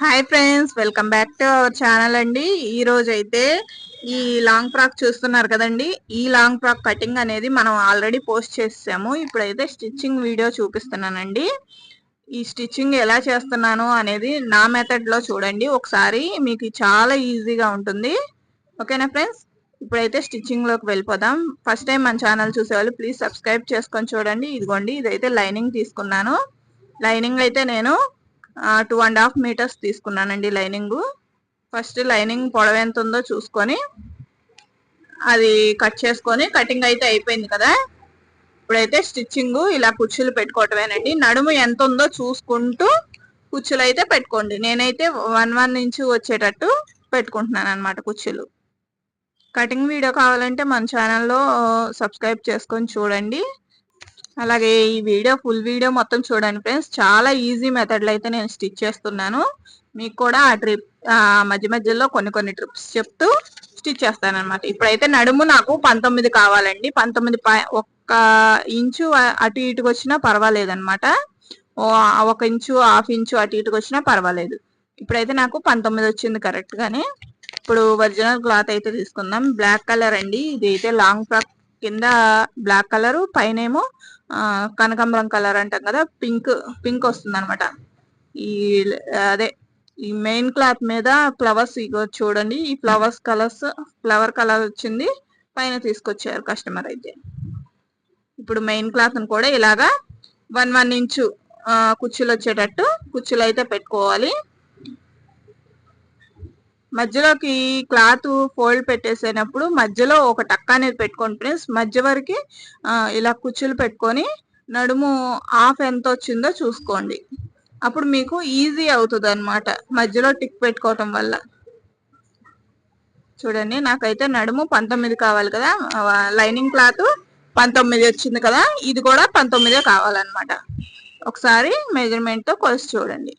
Hi friends welcome back to our channel అండి. ఈ రోజు అయితే ఈ లాంగ్ ఫ్రాక్ చూస్తున్నారు కదండి. ఈ లాంగ్ ఫ్రాక్ కటింగ్ అనేది మనం ఆల్రెడీ పోస్ట్ చేసాము ఇప్పుడైతే స్టిచ్చింగ్ వీడియో చూపిస్తున్నానండి. ఈ స్టిచ్చింగ్ ఎలా చేస్తున్నాను అనేది నా మెథడ్లో చూడండి. ఒకసారి మీకు చాలా ఈజీగా ఉంటుంది. ఓకేనా ఫ్రెండ్స్? ఇప్పుడైతే స్టిచ్చింగ్లోకి వెళ్ళిపోదాం. ఫస్ట్ టైం మన ఛానల్ చూసేవాళ్ళు ప్లీజ్ సబ్స్క్రైబ్ చేసుకొని చూడండి. ఇదిగోండి ఇదైతే లైనింగ్ తీసుకున్నాను. లైనింగ్ అయితే నేను టూ అండ్ హాఫ్ మీటర్స్ తీసుకున్నానండి లైనింగ్. ఫస్ట్ లైనింగ్ పొడవ ఎంత ఉందో చూసుకొని అది కట్ చేసుకొని కటింగ్ అయితే అయిపోయింది కదా. ఇప్పుడైతే స్టిచ్చింగ్ ఇలా కుర్చీలు పెట్టుకోవటమేనండి. నడుము ఎంత ఉందో చూసుకుంటూ కుర్చీలు అయితే పెట్టుకోండి. నేనైతే వన్ వన్ ఇంచు వచ్చేటట్టు పెట్టుకుంటున్నాను అనమాట కుర్చీలు. కటింగ్ వీడియో కావాలంటే మన ఛానల్లో సబ్స్క్రైబ్ చేసుకొని చూడండి. అలాగే ఈ వీడియో ఫుల్ వీడియో మొత్తం చూడండి ఫ్రెండ్స్. చాలా ఈజీ మెథడ్లో అయితే నేను స్టిచ్ చేస్తున్నాను. మీకు కూడా ఆ ట్రిప్ మధ్య మధ్యలో కొన్ని కొన్ని ట్రిప్స్ చెప్తూ స్టిచ్ చేస్తాను అనమాట ఇప్పుడైతే నడుము నాకు పంతొమ్మిది కావాలండి. పంతొమ్మిది ఒక్క ఇంచు అటు ఇటుకు వచ్చినా పర్వాలేదు అనమాట ఒక ఇంచు హాఫ్ ఇంచు అటు ఇటుకు వచ్చినా పర్వాలేదు. ఇప్పుడైతే నాకు పంతొమ్మిది వచ్చింది కరెక్ట్గానే. ఇప్పుడు ఒరిజినల్ క్లాత్ అయితే తీసుకుందాం. బ్లాక్ కలర్ అండి. ఇది అయితే లాంగ్ ఫ్రాక్ కింద బ్లాక్ కలర్ పైన ఏమో కనకాంబరం కలర్ అంటాం కదా పింక్ పింక్ వస్తుంది అనమాట ఈ అదే ఈ మెయిన్ క్లాత్ మీద ఫ్లవర్స్ ఇగో చూడండి ఈ ఫ్లవర్స్ కలర్స్ ఫ్లవర్ కలర్ వచ్చింది పైన తీసుకొచ్చారు కస్టమర్ అయితే. ఇప్పుడు మెయిన్ క్లాత్ కూడా ఇలాగా వన్ వన్ ఇంచు కుర్చీలు వచ్చేటట్టు కుర్చీలు అయితే పెట్టుకోవాలి. మధ్యలోకి క్లాత్ ఫోల్డ్ పెట్టేసేటప్పుడు మధ్యలో ఒక టక్క అనేది పెట్టుకోండి ఫ్రెండ్స్ మధ్య వరకు ఇలా కుచ్చులు పెట్టుకొని నడుము హాఫ్ ఎంత వచ్చిందో చూసుకోండి. అప్పుడు మీకు ఈజీ అవుతుంది అనమాట మధ్యలో టిక్ పెట్టుకోవటం వల్ల. చూడండి నాకైతే నడుము పంతొమ్మిది కావాలి కదా లైనింగ్ క్లాత్ పంతొమ్మిది వచ్చింది కదా ఇది కూడా పంతొమ్మిదే కావాలన్నమాట. ఒకసారి మెజర్మెంట్తో కొలిసి చూడండి.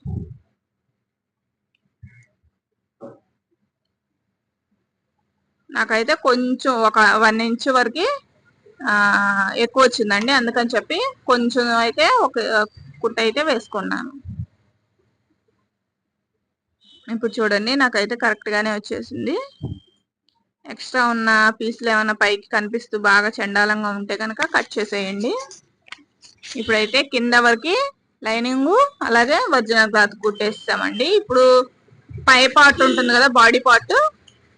నాకైతే కొంచెం ఒక వన్ ఇంచ్ వరకు ఎక్కువ వచ్చిందండి. అందుకని చెప్పి కొంచెం అయితే ఒక కుట్ట అయితే వేసుకున్నాను. ఇప్పుడు చూడండి నాకైతే కరెక్ట్గానే వచ్చేసింది. ఎక్స్ట్రా ఉన్న పీసులు ఏమైనా పైకి కనిపిస్తూ బాగా చండాలంగా ఉంటే కనుక కట్ చేసేయండి. ఇప్పుడైతే కింద వరకు లైనింగ్ అలాగే ఒరిజినల్ క్లాత్ కుట్టేస్తామండి. ఇప్పుడు పై పార్ట్ ఉంటుంది కదా బాడీ పార్ట్.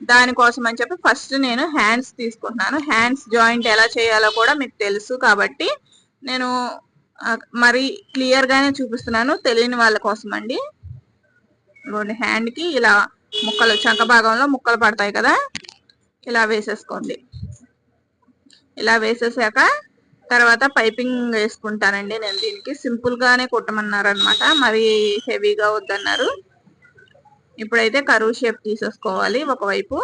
దానికోసం అని చెప్పి ఫస్ట్ నేను హ్యాండ్స్ తీసుకుంటున్నాను. హ్యాండ్స్ జాయింట్ ఎలా చేయాలో కూడా మీకు తెలుసు కాబట్టి నేను మరి క్లియర్గానే చూపిస్తున్నాను తెలియని వాళ్ళ కోసం అండి. ఇవ్వండి హ్యాండ్కి ఇలా ముక్కలు చంక భాగంలో ముక్కలు పడతాయి కదా ఇలా వేసేసుకోండి. ఇలా వేసేసాక తర్వాత పైపింగ్ వేసుకుంటానండి నేను దీనికి. సింపుల్గానే కుట్టమన్నారు అనమాట మరి హెవీగా వద్దన్నారు. ఇప్పుడైతే కరువు షేప్ తీసేసుకోవాలి ఒకవైపు.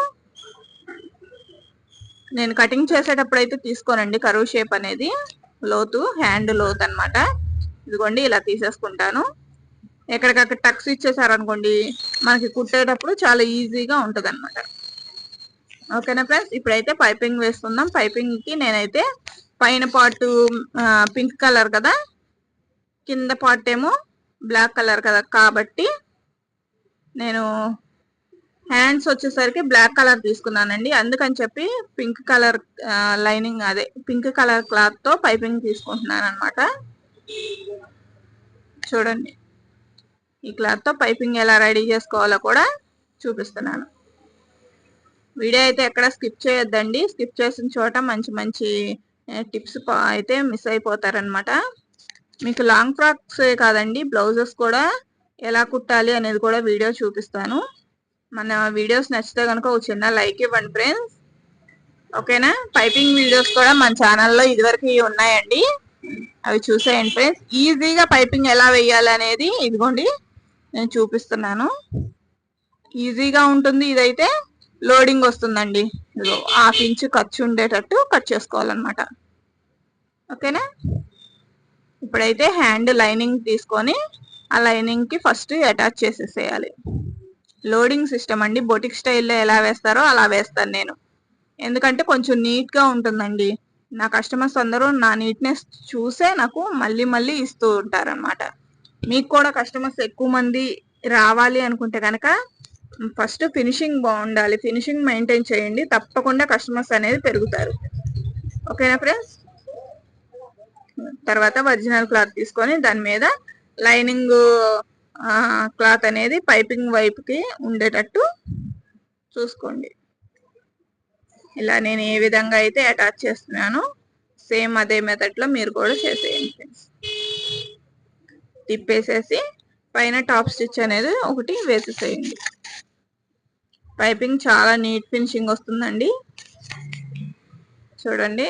నేను కటింగ్ చేసేటప్పుడు అయితే తీసుకోనండి కరువు షేప్ అనేది. లోతు హ్యాండ్ లోతు అనమాట ఇదిగోండి ఇలా తీసేసుకుంటాను. ఎక్కడికక్కడ టక్స్ ఇచ్చేసారనుకోండి మనకి కుట్టేటప్పుడు చాలా ఈజీగా ఉంటుంది అనమాట ఓకేనా ఫ్రెండ్స్? ఇప్పుడైతే పైపింగ్ వేసుకుందాం. పైపింగ్కి నేనైతే పైన పార్ట్ పింక్ కలర్ కదా? కింద పార్ట్ ఏమో బ్లాక్ కలర్ కదా. కాబట్టి నేను హ్యాండ్స్ వచ్చేసరికి బ్లాక్ కలర్ తీసుకున్నానండి. అందుకని చెప్పి పింక్ కలర్ లైనింగ్ అదే పింక్ కలర్ క్లాత్తో పైపింగ్ తీసుకుంటున్నాను అనమాట చూడండి. ఈ క్లాత్తో పైపింగ్ ఎలా రెడీ చేసుకోవాలో కూడా చూపిస్తున్నాను. వీడియో అయితే ఎక్కడ స్కిప్ చేయొద్దండి. స్కిప్ చేసిన చోట మంచి మంచి టిప్స్ అయితే మిస్ అయిపోతారనమాట మీకు లాంగ్ ఫ్రాక్స్ కాదండి బ్లౌజెస్ కూడా ఎలా కుట్టాలి అనేది కూడా వీడియో చూపిస్తాను. మన వీడియోస్ నచ్చితే కనుక ఒక చిన్న లైక్ ఇవ్వండి ఫ్రెండ్స్. ఓకేనా? పైపింగ్ వీడియోస్ కూడా మన ఛానల్లో ఇదివరకు ఉన్నాయండి. అవి చూసేయండి ఫ్రెండ్స్. ఈజీగా పైపింగ్ ఎలా వేయాలి అనేది ఇదిగోండి నేను చూపిస్తున్నాను. ఈజీగా ఉంటుంది ఇదైతే. లోడింగ్ వస్తుందండి. ఇదిగో హాఫ్ ఇంచ్ ఖర్చు ఉండేటట్టు కట్ చేసుకోవాలన్నమాట. ఓకేనా? ఇప్పుడైతే హ్యాండ్ లైనింగ్ తీసుకొని ఆ లైనింగ్కి ఫస్ట్ అటాచ్ చేసేసేయాలి. లోడింగ్ సిస్టమ్ అండి. బొటిక్ స్టైల్లో ఎలా వేస్తారో అలా వేస్తాను నేను. ఎందుకంటే కొంచెం నీట్గా ఉంటుందండి. నా కస్టమర్స్ అందరూ నా నీట్నెస్ చూసే నాకు మళ్ళీ మళ్ళీ ఇస్తూ ఉంటారనమాట మీకు కూడా కస్టమర్స్ ఎక్కువ మంది రావాలి అనుకుంటే కనుక ఫస్ట్ ఫినిషింగ్ బాగుండాలి. ఫినిషింగ్ మెయింటైన్ చేయండి. తప్పకుండా కస్టమర్స్ అనేది పెరుగుతారు. ఓకేనా ఫ్రెండ్స్? తర్వాత ఒరిజినల్ క్లాత్ తీసుకొని దాని మీద లైనింగ్ క్లాత్ అనేది పైపింగ్ వైపుకి ఉండేటట్టు చూసుకోండి. ఇలా నేను ఏ విధంగా అయితే అటాచ్ చేస్తున్నానో సేమ్ అదే మెథడ్లో మీరు కూడా చేసేయండి ఫ్రెండ్స్. తిప్పేసేసి పైన టాప్ స్టిచ్ అనేది ఒకటి వేసేసేయండి. పైపింగ్ చాలా నీట్ ఫినిషింగ్ వస్తుందండి. చూడండి.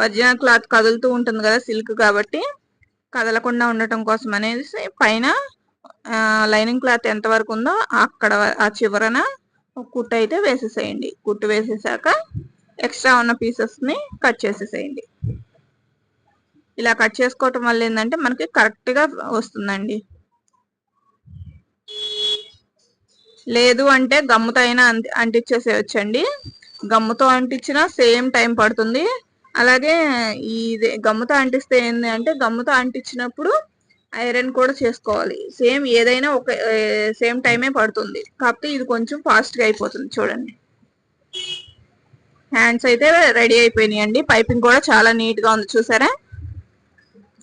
వర్జినల్ క్లాత్ కదులుతూ ఉంటుంది కదా సిల్క్ కాబట్టి కదలకుండా ఉండటం కోసం అనేసి పైన లైనింగ్ క్లాత్ ఎంత వరకు ఉందో అక్కడ ఆ చివరన కుట్టు అయితే వేసేసేయండి. కుట్టు వేసేసాక ఎక్స్ట్రా ఉన్న పీసెస్ని కట్ చేసేసేయండి. ఇలా కట్ చేసుకోవటం వల్ల ఏంటంటే మనకి కరెక్ట్గా వస్తుందండి. లేదు అంటే గమ్ముతో అయినా అంటించేసేయచ్చండి గమ్ముతో అంటించినా సేమ్ టైం పడుతుంది. అలాగే ఇది గమ్ముతో అంటిస్తే ఏంటి అంటే గమ్ముతో అంటించినప్పుడు ఐరన్ కూడా చేసుకోవాలి. సేమ్ ఏదైనా ఒక సేమ్ టైమే పడుతుంది. కాకపోతే ఇది కొంచెం ఫాస్ట్గా అయిపోతుంది చూడండి. హ్యాండ్స్ అయితే రెడీ అయిపోయినాయి అండి పైపింగ్ కూడా చాలా నీట్గా ఉంది చూసారా?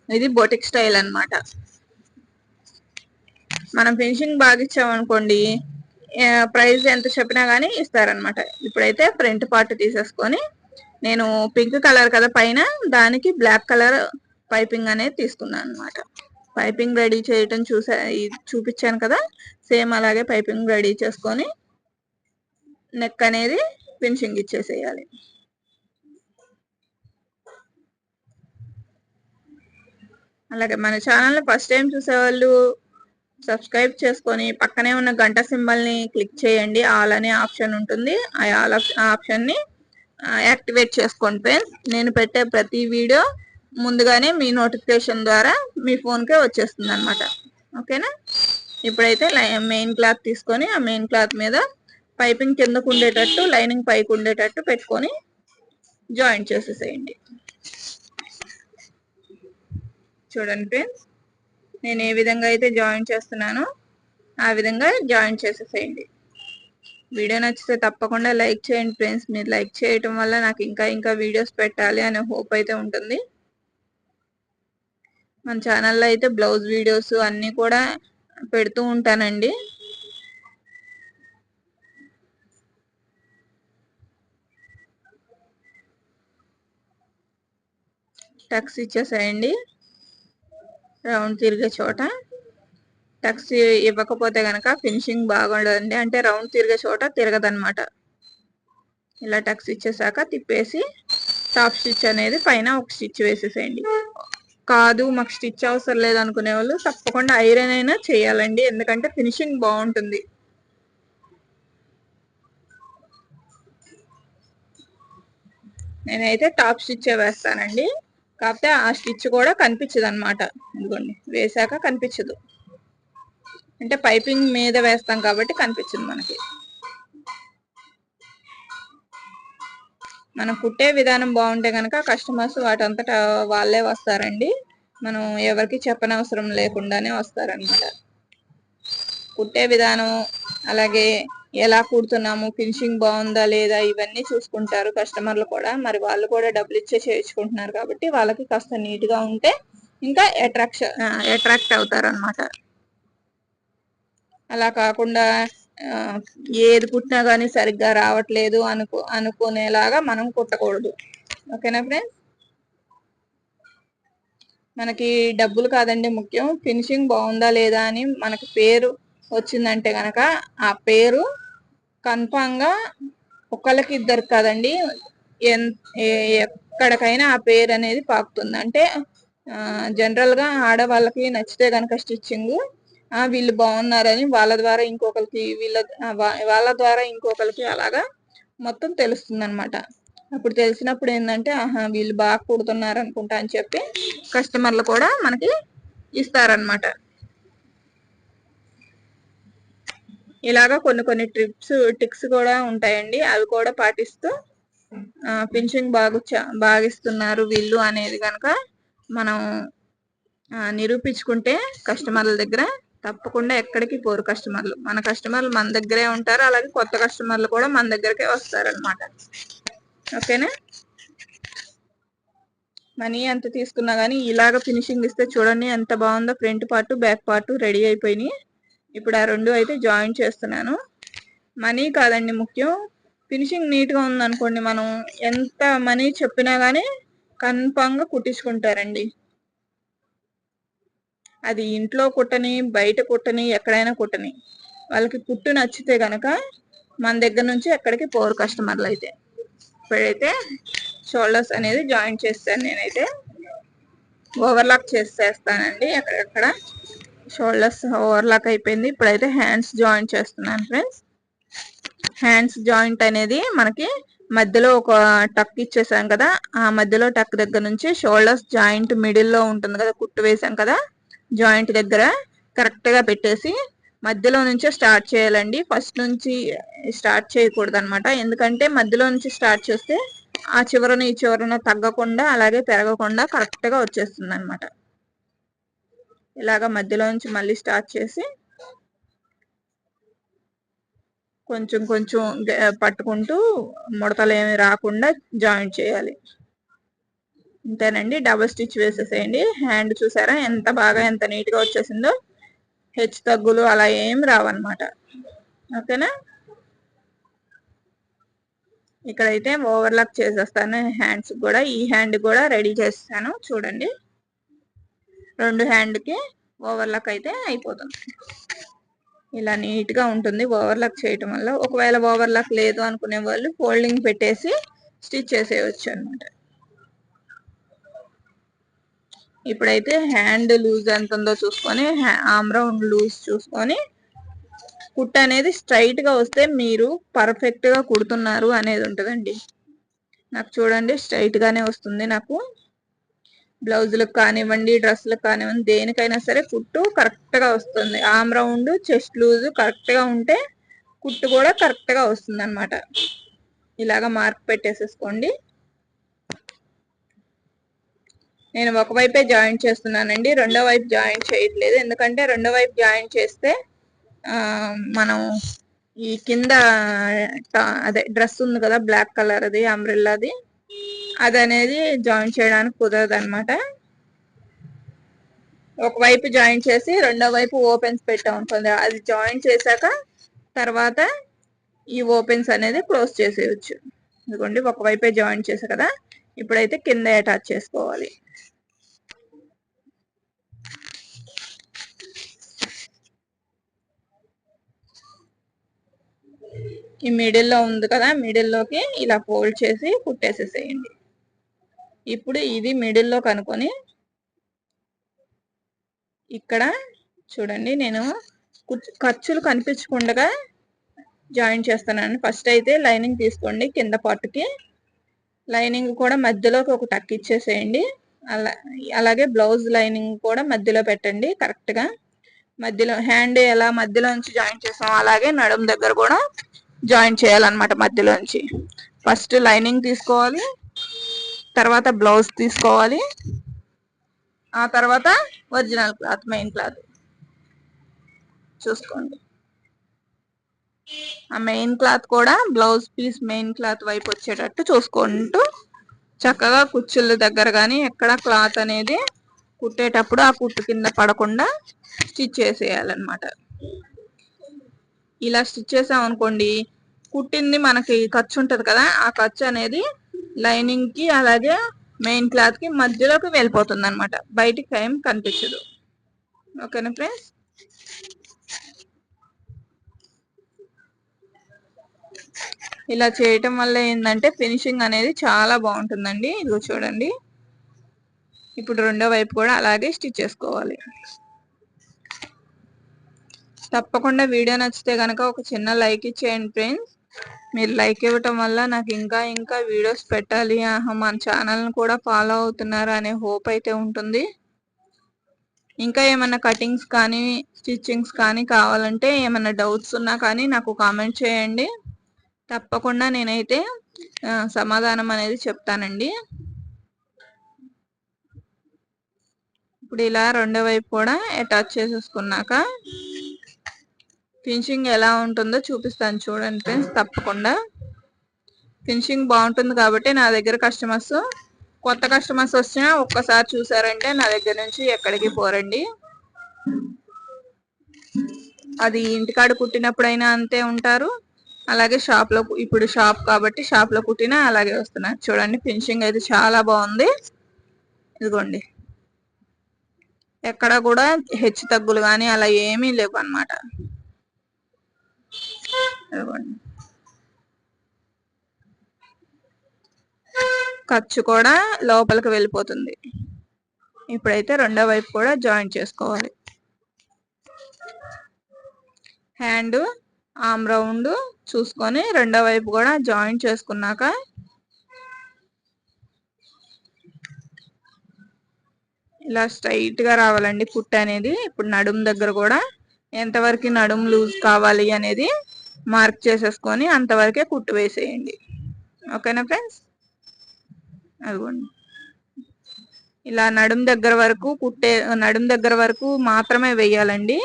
ఇది బొటిక్ స్టైల్ అనమాట మనం ఫినిషింగ్ బాగా ఇచ్చామనుకోండి ప్రైస్ ఎంత చెప్పినా కానీ ఇస్తారనమాట ఇప్పుడైతే ఫ్రంట్ పార్ట్ తీసేసుకొని నేను పింక్ కలర్ కదా పైన దానికి బ్లాక్ కలర్ పైపింగ్ అనేది తీసుకున్నాను అనమాట పైపింగ్ రెడీ చేయటం చూసా చూపించాను కదా సేమ్ అలాగే పైపింగ్ రెడీ చేసుకొని నెక్ అనేది ఫినిషింగ్ ఇచ్చేసేయాలి. అలాగే మన ఛానల్ని ఫస్ట్ టైం చూసేవాళ్ళు సబ్స్క్రైబ్ చేసుకొని పక్కనే ఉన్న గంట సింబల్ని క్లిక్ చేయండి. ఆల్ అనే ఆప్షన్ ఉంటుంది. ఆ ఆల్ ఆప్షన్ని యాక్టివేట్ చేసుకోండి ఫ్రెండ్స్ నేను పెట్టే ప్రతి వీడియో ముందుగానే మీ నోటిఫికేషన్ ద్వారా మీ ఫోన్కే వచ్చేస్తుంది అనమాట ఓకేనా? ఇప్పుడైతే మెయిన్ క్లాత్ తీసుకొని ఆ మెయిన్ క్లాత్ మీద పైపింగ్ కిందకు ఉండేటట్టు లైనింగ్ పైకి ఉండేటట్టు పెట్టుకొని జాయింట్ చేసేసేయండి. చూడండి ఫ్రెండ్స్ నేను ఏ విధంగా అయితే జాయిన్ చేస్తున్నానో ఆ విధంగా జాయిన్ చేసేసేయండి. వీడియో నచ్చితే తప్పకుండా లైక్ చేయండి ఫ్రెండ్స్. మీరు లైక్ చేయటం వల్ల నాకు ఇంకా ఇంకా వీడియోస్ పెట్టాలి అనే హోప్ అయితే ఉంటుంది. మన ఛానల్లో అయితే బ్లౌజ్ వీడియోస్ అన్నీ కూడా పెడుతూ ఉంటానండి. టక్స్ ఇచ్చేసేయండి. రౌండ్ తిరిగే చోట. టక్స్ ఇవ్వకపోతే కనుక ఫినిషింగ్ బాగుండదండి. అంటే రౌండ్ తిరిగే చోట తిరగదనమాట ఇలా టక్స్ ఇచ్చేసాక తిప్పేసి టాప్ స్టిచ్ అనేది పైన ఒక స్టిచ్ వేసేసేయండి. కాదు మాకు స్టిచ్ అవసరం లేదనుకునే వాళ్ళు తప్పకుండా ఐరన్ అయినా చేయాలండి. ఎందుకంటే ఫినిషింగ్ బాగుంటుంది. నేనైతే టాప్ స్టిచ్చే వేస్తానండి. కాకపోతే ఆ స్టిచ్ కూడా కనిపించదు అనమాట ఇదిగోండి వేసాక కనిపించదు. అంటే పైపింగ్ మీద వేస్తాం కాబట్టి కనిపించింది మనకి. మనం కుట్టే విధానం బాగుంటే కనుక కస్టమర్స్ వాటంతటా వాళ్ళే వస్తారండి. మనం ఎవరికి చెప్పనవసరం లేకుండానే వస్తారనమాట కుట్టే విధానం అలాగే ఎలా కుడుతున్నాము ఫినిషింగ్ బాగుందా లేదా ఇవన్నీ చూసుకుంటారు కస్టమర్లు కూడా. మరి వాళ్ళు కూడా డబ్బులు ఇచ్చే చేయించుకుంటున్నారు కాబట్టి వాళ్ళకి కాస్త నీట్గా ఉంటే ఇంకా అట్రాక్షన్ అట్రాక్ట్ అవుతారు అనమాట అలా కాకుండా ఏది కుట్టినా కానీ సరిగ్గా రావట్లేదు అనుకో అనుకునేలాగా మనం కుట్టకూడదు. ఓకేనా ఫ్రెండ్స్? మనకి డబ్బులు కాదండి ముఖ్యం. ఫినిషింగ్ బాగుందా లేదా అని మనకి పేరు వచ్చిందంటే కనుక ఆ పేరు కన్ఫామ్గా ఒకళ్ళకి ఇద్దరు కాదండి. ఎక్కడికైనా ఆ పేరు అనేది పాకుతుంది. అంటే జనరల్గా ఆడవాళ్ళకి నచ్చితే కనుక స్టిచ్చింగ్ వీళ్ళు బాగున్నారని వాళ్ళ ద్వారా ఇంకొకరికి వీళ్ళ వాళ్ళ ద్వారా ఇంకొకరికి అలాగా మొత్తం తెలుస్తుంది అనమాట అప్పుడు తెలిసినప్పుడు ఏంటంటే ఆహా వీళ్ళు బాగా కుడుతున్నారు అనుకుంటా అని చెప్పి కస్టమర్లు కూడా మనకి ఇస్తారనమాట ఇలాగా కొన్ని కొన్ని ట్రిప్స్ టిక్స్ కూడా ఉంటాయండి. అవి కూడా పాటిస్తూ ఫినిషింగ్ బాగా బాగిస్తున్నారు వీళ్ళు అనేది కనుక మనం నిరూపించుకుంటే కస్టమర్ల దగ్గర తప్పకుండా ఎక్కడికి పోరు కస్టమర్లు. మన కస్టమర్లు మన దగ్గరే ఉంటారు. అలాగే కొత్త కస్టమర్లు కూడా మన దగ్గరకే వస్తారనమాట ఓకేనా? మనీ ఎంత తీసుకున్నా కానీ ఇలాగ ఫినిషింగ్ ఇస్తే చూడండి ఎంత బాగుందో. Front part back part ready అయిపోయినాయి. ఇప్పుడు ఆ రెండు అయితే జాయిన్ చేస్తున్నాను. మనీ కాదండి ముఖ్యం. ఫినిషింగ్ నీట్గా ఉందనుకోండి మనం ఎంత మనీ చెప్పినా కానీ కన్ఫామ్గా కుట్టించుకుంటారండి. అది ఇంట్లో కుట్టని బయట కుట్టని ఎక్కడైనా కుట్టని. వాళ్ళకి కుట్టు నచ్చితే గనక మన దగ్గర నుంచి ఎక్కడికి పోరు కస్టమర్లు అయితే. ఇప్పుడైతే షోల్డర్స్ అనేది జాయిన్ చేస్తాను నేనైతే. ఓవర్లాక్ చేసేస్తానండి ఎక్కడెక్కడ. షోల్డర్స్ ఓవర్లాక్ అయిపోయింది. ఇప్పుడైతే హ్యాండ్స్ జాయింట్ చేస్తున్నాను ఫ్రెండ్స్. హ్యాండ్స్ జాయింట్ అనేది మనకి మధ్యలో ఒక టక్ ఇచ్చేసాం కదా. ఆ మధ్యలో టక్ దగ్గర నుంచి షోల్డర్స్ జాయింట్ మిడిల్లో ఉంటుంది కదా కుట్టు వేసాం కదా. జాయింట్ దగ్గర కరెక్ట్గా పెట్టేసి మధ్యలో నుంచే స్టార్ట్ చేయాలండి. ఫస్ట్ నుంచి స్టార్ట్ చేయకూడదు అనమాట ఎందుకంటే మధ్యలో నుంచి స్టార్ట్ చేస్తే ఆ చివరన ఈ చివరన తగ్గకుండా అలాగే పెరగకుండా కరెక్ట్గా వచ్చేస్తుంది అనమాట ఇలాగా మధ్యలో నుంచి మళ్ళీ స్టార్ట్ చేసి కొంచెం కొంచెం పట్టుకుంటూ ముడతలు ఏమి రాకుండా జాయింట్ చేయాలి. అంతేనండి డబుల్ స్టిచ్ వేసేసేయండి. హ్యాండ్ చూసారా? ఎంత బాగా ఎంత నీట్గా వచ్చేసిందో. హెచ్ తగ్గులు అలా ఏం రావన్నమాట. ఓకేనా? ఇక్కడైతే ఓవర్లాక్ చేసేస్తాను. హ్యాండ్స్ కూడా ఈ హ్యాండ్ కూడా రెడీ చేస్తాను. చూడండి. రెండు హ్యాండ్కి ఓవర్లాక్ అయితే అయిపోతుంది. ఇలా నీట్గా ఉంటుంది ఓవర్లాక్ చేయటం వల్ల. ఒకవేళ ఓవర్లాక్ లేదు అనుకునే వాళ్ళు ఫోల్డింగ్ పెట్టేసి స్టిచ్ చేసేయచ్చు అనమాట ఇప్పుడైతే హ్యాండ్ లూజ్ ఎంత ఉందో చూసుకొని ఆమ్రౌండ్ లూజ్ చూసుకొని కుట్ అనేది స్ట్రైట్గా వస్తే మీరు పర్ఫెక్ట్గా కుడుతున్నారు అనేది ఉంటుందండి. నాకు చూడండి స్ట్రైట్ గానే వస్తుంది నాకు. బ్లౌజులకు కానివ్వండి డ్రెస్లకు కానివ్వండి దేనికైనా సరే కుట్టు కరెక్ట్గా వస్తుంది. ఆమ్ రౌండ్ చెస్ట్ లూజ్ కరెక్ట్గా ఉంటే కుట్టు కూడా కరెక్ట్గా వస్తుంది అనమాట ఇలాగా మార్క్ పెట్టేసేసుకోండి. నేను ఒకవైపే జాయిన్ చేస్తున్నానండి రెండో వైపు జాయిన్ చేయట్లేదు. ఎందుకంటే రెండో వైపు జాయిన్ చేస్తే మనం ఈ కింద అదే డ్రెస్ ఉంది కదా బ్లాక్ కలర్ అది అంబ్రిల్లాది అది అనేది జాయిన్ చేయడానికి కుదరదు అనమాట ఒకవైపు జాయిన్ చేసి రెండో వైపు ఓపెన్స్ పెట్టాం అది జాయిన్ చేశాక తర్వాత ఈ ఓపెన్స్ అనేది క్లోజ్ చేసేయచ్చు. ఎందుకంటే ఒకవైపే జాయిన్ చేసా కదా ఇప్పుడైతే కింద అటాచ్ చేసుకోవాలి. ఈ మిడిల్లో ఉంది కదా మిడిల్లోకి ఇలా ఫోల్డ్ చేసి కుట్టేసేసేయండి. ఇప్పుడు ఇది మిడిల్లో కనుకొని ఇక్కడ చూడండి నేను ఖర్చులు కనిపించకుండా జాయిన్ చేస్తున్నాను. ఫస్ట్ అయితే లైనింగ్ తీసుకోండి కింద పార్ట్కి. లైనింగ్ కూడా మధ్యలోకి ఒక టక్ ఇచ్చేసేయండి. అలా అలాగే బ్లౌజ్ లైనింగ్ కూడా మధ్యలో పెట్టండి కరెక్ట్గా. మధ్యలో హ్యాండ్ ఎలా మధ్యలో నుంచి జాయిన్ చేసాం అలాగే నడుము దగ్గర కూడా జాయిన్ చేయాలన్నమాట మధ్యలోంచి. ఫస్ట్ లైనింగ్ తీసుకోవాలి తర్వాత బ్లౌజ్ తీసుకోవాలి ఆ తర్వాత ఒరిజినల్ క్లాత్ మెయిన్ క్లాత్ చూసుకోండి. ఆ మెయిన్ క్లాత్ కూడా బ్లౌజ్ పీస్ మెయిన్ క్లాత్ వైపు వచ్చేటట్టు చూసుకుంటూ చక్కగా కుచ్చుల దగ్గర కానీ ఎక్కడ క్లాత్ అనేది కుట్టేటప్పుడు ఆ కుట్టు కింద పడకుండా స్టిచ్ చేసేయాలన్నమాట. ఇలా స్టిచ్ చేసాం అనుకోండి కుట్టింది మనకి ఖర్చు ఉంటుంది కదా ఆ ఖర్చు అనేది లైనింగ్కి అలాగే మెయిన్ క్లాత్కి మధ్యలోకి వెళ్ళిపోతుంది అనమాట బయటికి ఏం కనిపించదు. ఓకేనా ఫ్రెండ్స్? ఇలా చేయటం వల్ల ఏంటంటే ఫినిషింగ్ అనేది చాలా బాగుంటుందండి. ఇది చూడండి. ఇప్పుడు రెండో వైపు కూడా అలాగే స్టిచ్ చేసుకోవాలి. తప్పకుండా వీడియో నచ్చితే కనుక ఒక చిన్న లైక్ ఇచ్చేయండి ఫ్రెండ్స్. మీరు లైక్ ఇవ్వటం వల్ల నాకు ఇంకా ఇంకా వీడియోస్ పెట్టాలి. మన ఛానల్ని కూడా ఫాలో అవుతున్నారు అనే హోప్ అయితే ఉంటుంది. ఇంకా ఏమైనా కటింగ్స్ కానీ స్టిచ్చింగ్స్ కానీ కావాలంటే ఏమైనా డౌట్స్ ఉన్నా కానీ నాకు కామెంట్ చేయండి. తప్పకుండా నేనైతే సమాధానం అనేది చెప్తానండి. ఇప్పుడు ఇలా రెండో వైపు కూడా అటాచ్ చేసేసుకున్నాక ఫినిషింగ్ ఎలా ఉంటుందో చూపిస్తాను చూడండి ఫ్రెండ్స్ తప్పకుండా. ఫినిషింగ్ బాగుంటుంది కాబట్టి నా దగ్గర కస్టమర్స్ కొత్త కస్టమర్స్ వచ్చినా ఒక్కసారి చూసారంటే నా దగ్గర నుంచి ఎక్కడికి పోరండి. అది ఇంటికాడ కుట్టినప్పుడైనా అంతే ఉంటారు. అలాగే షాప్లో ఇప్పుడు షాప్ కాబట్టి షాప్లో కుట్టినా అలాగే వస్తున్నారు చూడండి ఫినిషింగ్ అయితే చాలా బాగుంది. ఇదిగోండి. ఎక్కడ కూడా హెచ్చు తగ్గులు కానీ అలా ఏమీ లేవు అనమాట ఖర్చు కూడా లోపలికి వెళ్ళిపోతుంది. ఇప్పుడైతే రెండో వైపు కూడా జాయింట్ చేసుకోవాలి. హ్యాండ్ ఆమ్ రౌండ్ చూసుకొని రెండో వైపు కూడా జాయింట్ చేసుకున్నాక ఇలా స్ట్రైట్గా రావాలండి కుట్ట అనేది. ఇప్పుడు నడుం దగ్గర కూడా ఎంతవరకు నడుము లూజ్ కావాలి అనేది మార్క్ చేసేసుకొని అంతవరకే కుట్టు వేసేయండి. ఓకేనా ఫ్రెండ్స్? అదిగోండి. ఇలా నడుం దగ్గర వరకు కుట్టే నడుం దగ్గర వరకు మాత్రమే వేయాలండి.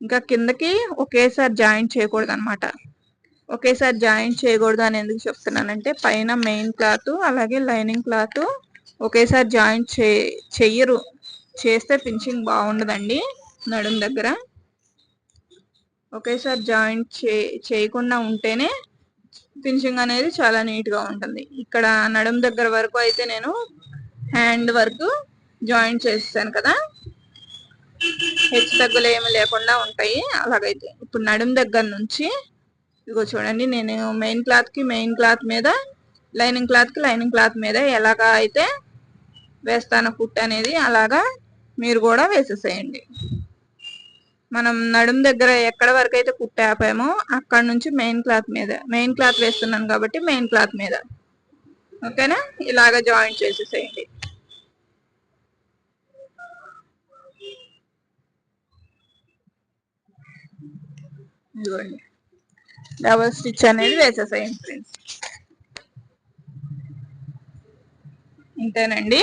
ఇంకా కిందకి ఒకేసారి జాయింట్ చేయకూడదు అనమాట ఒకేసారి జాయింట్ చేయకూడదు అని ఎందుకు చెప్తున్నానంటే పైన మెయిన్ క్లాత్ అలాగే లైనింగ్ క్లాత్ ఒకేసారి జాయింట్ చే చెయ్యరు. చేస్తే ఫినిషింగ్ బాగుండదండి నడుం దగ్గర. ఒకేసారి జాయింట్ చే చేయకుండా ఉంటేనే ఫినిషింగ్ అనేది చాలా నీట్గా ఉంటుంది. ఇక్కడ నడుం దగ్గర వరకు అయితే నేను హ్యాండ్ వరకు జాయింట్ చేస్తాను కదా. హెచ్చు తగ్గులు ఏమి లేకుండా ఉంటాయి. అలాగైతే ఇప్పుడు నడుం దగ్గర నుంచి ఇదిగో చూడండి నేను మెయిన్ క్లాత్కి మెయిన్ క్లాత్ మీద లైనింగ్ క్లాత్కి లైనింగ్ క్లాత్ మీద ఎలాగా అయితే వేస్తాను కుట్టు అనేది అలాగా మీరు కూడా వేసేసేయండి. మనం నడుం దగ్గర ఎక్కడ వరకు అయితే కుట్టు ఆపామో అక్కడ నుంచి మెయిన్ క్లాత్ మీద మెయిన్ క్లాత్ వేస్తున్నాను కాబట్టి మెయిన్ క్లాత్ మీద. ఓకేనా? ఇలాగ జాయింట్ చేసేసేయండి. ఇదిగోండి. డబల్ స్టిచ్ అనేది వేసేసేయండి ఫ్రెండ్స్. ఇంతేనండి?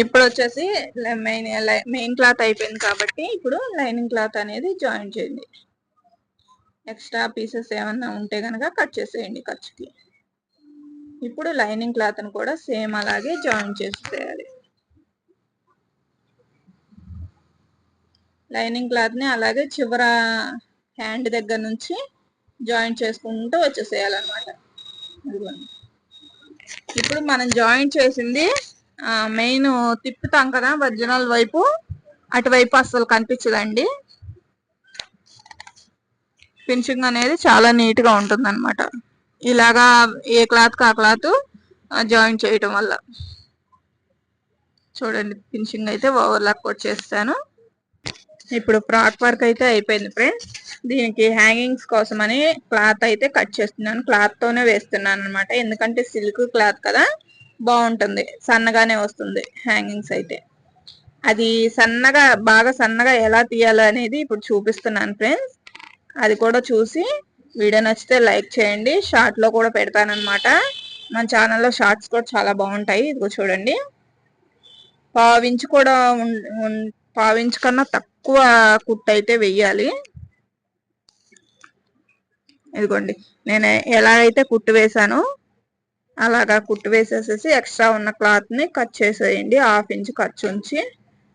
ఇప్పుడు వచ్చేసి మెయిన్ మెయిన్ క్లాత్ అయిపోయింది కాబట్టి ఇప్పుడు లైనింగ్ క్లాత్ అనేది జాయిన్ చేయండి. ఎక్స్ట్రా పీసెస్ ఏమన్నా ఉంటే కనుక కట్ చేసేయండి ఖర్చుకి. ఇప్పుడు లైనింగ్ క్లాత్ని కూడా సేమ్ అలాగే జాయిన్ చేసేయాలి లైనింగ్ క్లాత్ని అలాగే చివర హ్యాండ్ దగ్గర నుంచి జాయింట్ చేసుకుంటూ వచ్చేసేయాలన్నమాట. ఇప్పుడు మనం జాయింట్ చేసింది మెయిన్ తిప్పుతాం కదా ఒరిజినల్ వైపు. అటువైపు అస్సలు కనిపించదండి. ఫినిషింగ్ అనేది చాలా నీట్గా ఉంటుంది అనమాట ఇలాగా ఏ క్లాత్ కా క్లాత్ జాయిన్ చేయటం వల్ల. చూడండి ఫినిషింగ్ అయితే ఓవర్లాక్ కూడా చేస్తాను. ఇప్పుడు ఫ్రాక్ వర్క్ అయితే అయిపోయింది ఫ్రెండ్స్. దీనికి హ్యాంగింగ్స్ కోసమని క్లాత్ అయితే కట్ చేస్తున్నాను. క్లాత్ తోనే వేస్తున్నాను అనమాట ఎందుకంటే సిల్క్ క్లాత్ కదా. బాగుంటుంది. సన్నగానే వస్తుంది హ్యాంగింగ్స్ అయితే. అది సన్నగా బాగా సన్నగా ఎలా తీయాలో అనేది ఇప్పుడు చూపిస్తున్నాను ఫ్రెండ్స్. అది కూడా చూసి వీడియో నచ్చితే లైక్ చేయండి. షార్ట్లో కూడా పెడతానమాట మన ఛానల్లో షార్ట్స్ కూడా చాలా బాగుంటాయి. ఇదిగో చూడండి. పావించి కూడా పావించు కన్నా తక్కువ కుట్టు అయితే వెయ్యాలి. ఇదిగోండి. నేను ఎలా అయితే కుట్టు వేశానో అలాగా కుట్టు వేసేసేసి ఎక్స్ట్రా ఉన్న క్లాత్ని కట్ చేసేయండి. హాఫ్ ఇంచ్ ఖర్చు ఉంచి.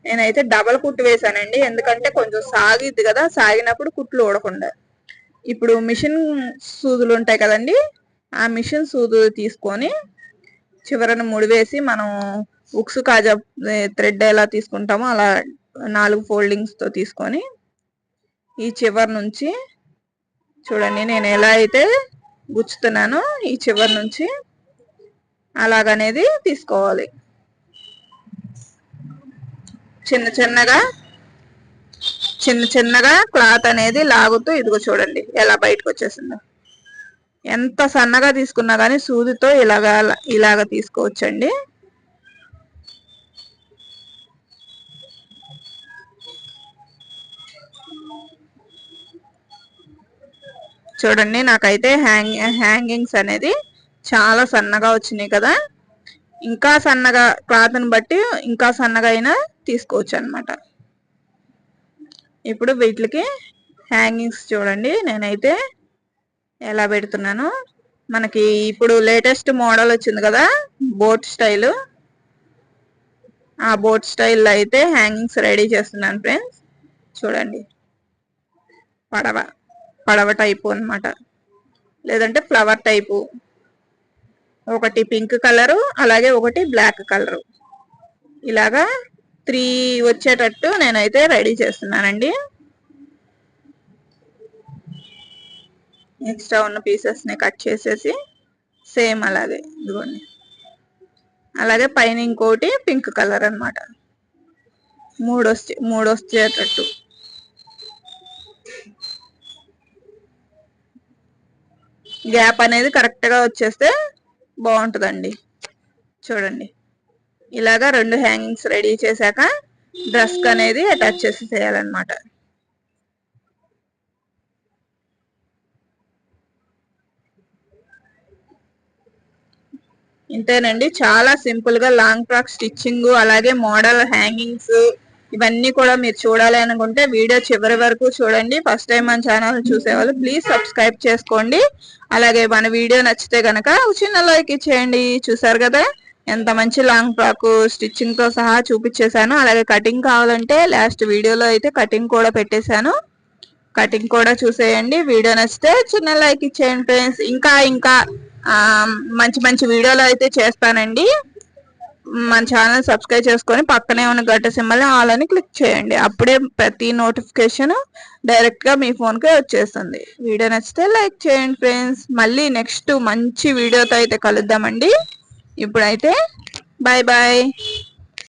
నేనైతే డబల్ కుట్టు వేసానండి. ఎందుకంటే కొంచెం సాగిద్ది కదా సాగినప్పుడు కుట్లు ఊడకుండా. ఇప్పుడు మిషన్ సూదులు ఉంటాయి కదండి ఆ మిషన్ సూదు తీసుకొని చివరన ముడివేసి మనం ఉక్స్ కాజా థ్రెడ్ ఎలా తీసుకుంటామో అలా నాలుగు ఫోల్డింగ్స్తో తీసుకొని ఈ చివరి నుంచి చూడండి నేను ఎలా అయితే గుచ్చుతున్నానో ఈ చివరి నుంచి అలాగనేది తీసుకోవాలి. చిన్న చిన్నగా చిన్న చిన్నగా క్లాత్ అనేది లాగుతూ ఇదిగో చూడండి ఎలా బయటకు వచ్చేసిందో. ఎంత సన్నగా తీసుకున్నా కానీ సూదితో ఇలాగా ఇలాగ తీసుకోవచ్చండి. చూడండి నాకైతే హ్యాంగ్ హ్యాంగింగ్స్ అనేది చాలా సన్నగా వచ్చినాయి కదా. ఇంకా సన్నగా క్లాత్ని బట్టి ఇంకా సన్నగా అయినా తీసుకోవచ్చు అనమాట ఇప్పుడు వీటికి హ్యాంగింగ్స్ చూడండి. నేనైతే ఎలా పెడుతున్నాను. మనకి ఇప్పుడు లేటెస్ట్ మోడల్ వచ్చింది కదా బోట్ స్టైల్. ఆ బోట్ స్టైల్లో అయితే హ్యాంగింగ్స్ రెడీ చేస్తున్నాను ఫ్రెండ్స్. చూడండి. పడవ పడవ టైపు అన్నమాట. లేదంటే ఫ్లవర్ టైపు. ఒకటి పింక్ కలరు అలాగే ఒకటి బ్లాక్ కలరు. ఇలాగా త్రీ వచ్చేటట్టు నేనైతే రెడీ చేస్తున్నానండి. ఎక్స్ట్రా ఉన్న పీసెస్ని కట్ చేసేసి సేమ్ అలాగే ఇదిగోండి. అలాగే పైన ఇంకోటి పింక్ కలర్ అనమాట మూడు వచ్చే మూడు వచ్చేటట్టు గ్యాప్ అనేది కరెక్ట్గా వచ్చేస్తే బాగుంటుందండి. చూడండి. ఇలాగా రెండు హ్యాంగింగ్స్ రెడీ చేశాక డ్రెస్ అనేది అటాచ్ చేసి చేయాలన్నమాట. ఇంతేనండి. చాలా సింపుల్గా లాంగ్ ఫ్రాక్ స్టిచ్చింగ్ అలాగే మోడల్ హ్యాంగింగ్స్ ఇవన్నీ కూడా మీరు చూడాలి అనుకుంటే వీడియో చివరి వరకు చూడండి. ఫస్ట్ టైం మన ఛానల్ చూసేవాళ్ళు ప్లీజ్ సబ్స్క్రైబ్ చేసుకోండి. అలాగే మన వీడియో నచ్చితే గనక చిన్న లైక్ ఇచ్చేయండి. చూసారు కదా? ఎంత మంచి లాంగ్ ఫ్రాక్ స్టిచ్చింగ్తో సహా చూపించేశాను. అలాగే కటింగ్ కావాలంటే లాస్ట్ వీడియోలో అయితే కటింగ్ కూడా పెట్టేశాను. కటింగ్ కూడా చూసేయండి. వీడియో నచ్చితే చిన్న లైక్ ఇచ్చేయండి ఫ్రెండ్స్ ఇంకా ఇంకా మంచి మంచి వీడియోలు అయితే చేస్తానండి. మన ఛానల్ సబ్స్క్రైబ్ చేసుకొని పక్కనే ఉన్న గట్ట సింబల్ ఆల్ అని క్లిక్ చేయండి. అప్పుడే ప్రతి నోటిఫికేషన్ డైరెక్ట్గా మీ ఫోన్కే వచ్చేస్తుంది. వీడియో నచ్చితే లైక్ చేయండి ఫ్రెండ్స్. మళ్ళీ నెక్స్ట్ మంచి వీడియోతో అయితే కలుద్దామండి. ఇప్పుడైతే బాయ్ బాయ్